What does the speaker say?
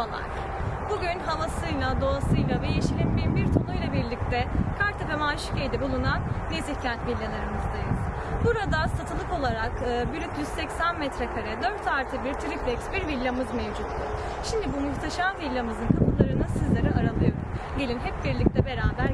Merhabalar. Bugün havasıyla, doğasıyla ve yeşilin bin bir tonuyla birlikte Kartepe Maşukiye'de bulunan nezih kent villalarımızdayız. Burada satılık olarak e, brüt 180 metrekare 4 artı 1 triplex bir villamız mevcuttur. Şimdi bu muhteşem villamızın kapılarını sizlere aralıyorum. Gelin hep birlikte beraber.